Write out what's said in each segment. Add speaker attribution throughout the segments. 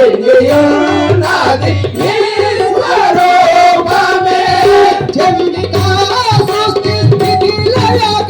Speaker 1: எங்கேயோ நாதி ಸ್ವರೂಪಮೇ
Speaker 2: ಜನಿಕಾ ಸೃಷ್ಟಿ ಸ್ಥಿತಿ ಲಯಕ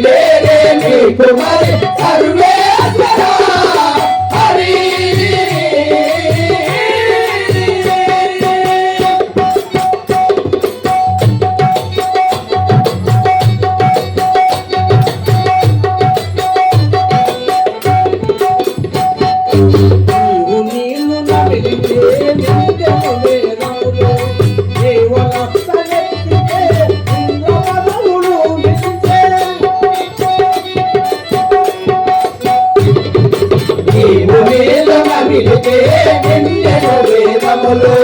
Speaker 1: Come on, come ఏడు వేల కవిలితే ఎన్నెడు వేదములు.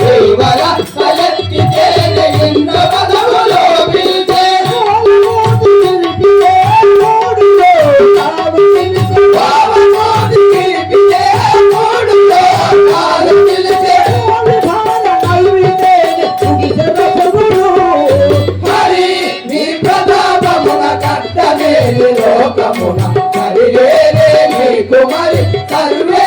Speaker 1: దైవర కలెత్తితే ఎన్నో పదములో పిలితే లోకమున. మరి సర్వేశ్వర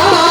Speaker 1: Yeah.